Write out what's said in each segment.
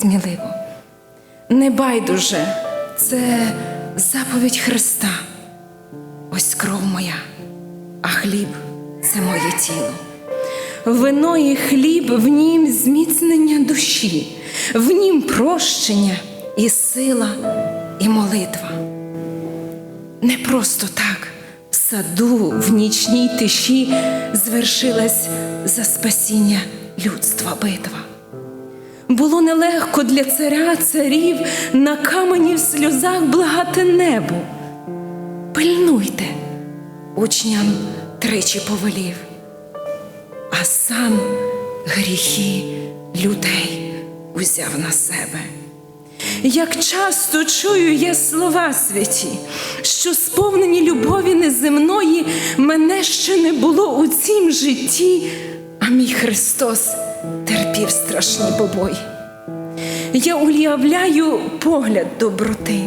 сміливо. Не байдуже, це заповідь Христа. Ось кров моя, а хліб це моє тіло. Вино і хліб в нім зміцнення душі, в нім прощення і сила, і молитва. Не просто так в саду в нічній тиші звершилась за спасіння людства битва. Було нелегко для царя царів на камені в сльозах благати небу. Пильнуйте, учням тричі повелів, а сам гріхи людей узяв на себе. Як часто чую я слова святі, що сповнені любові неземної мене ще не було у цім житті, а мій Христос терпів страшні побої. Я уявляю погляд доброти,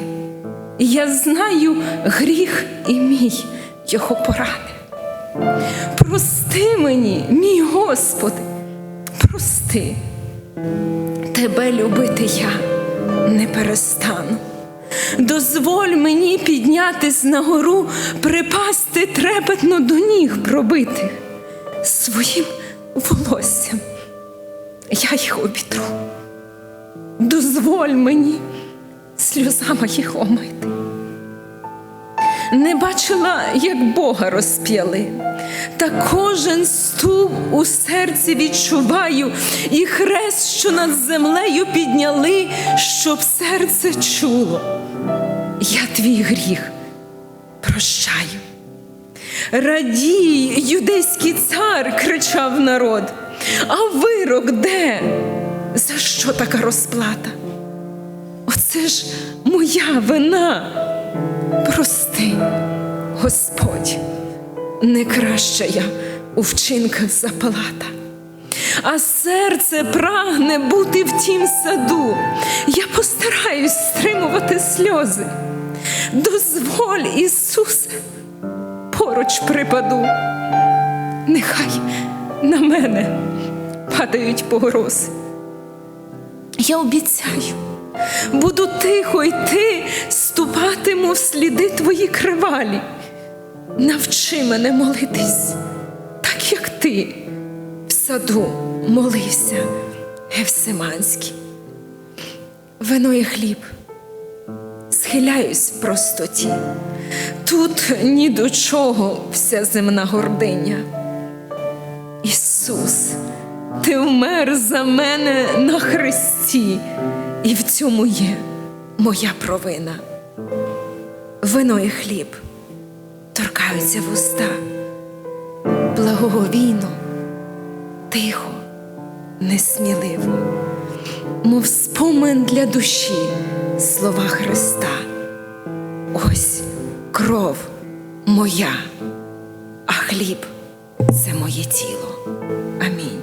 я знаю гріх і мій його порани. Прости мені, мій Господи, прости, тебе любити я не перестану. Дозволь мені піднятись на гору, припасти трепетно до ніг пробитих своїм волоссям. Я їх обітру. Дозволь мені сльозами їх омити. Не бачила, як Бога розп'яли, та кожен ступ у серці відчуваю, і хрест, що над землею підняли, щоб серце чуло. Я твій гріх прощаю. Радій, юдейський цар, кричав народ, а вирок де? За що така розплата? Оце ж моя вина. Прости, Господь, не краще я у вчинках запалата, а серце прагне бути в тім саду. Я постараюсь стримувати сльози. Дозволь, Ісусе, поруч припаду. Нехай на мене падають погрози. Я обіцяю, буду тихо йти, ступатиму в сліди твої кривалі. Навчи мене молитись, так як ти в саду молився, Гевсиманський. Вино і хліб, схиляюсь в простоті. Тут ні до чого вся земна гординя. Ісус, ти вмер за мене на хресті, і в цьому є моя провина. Вино і хліб торкаються вуста, благоговійно, тихо, несміливо, мов спомин для душі слова Христа. Ось кров моя, а хліб це моє тіло. Амінь.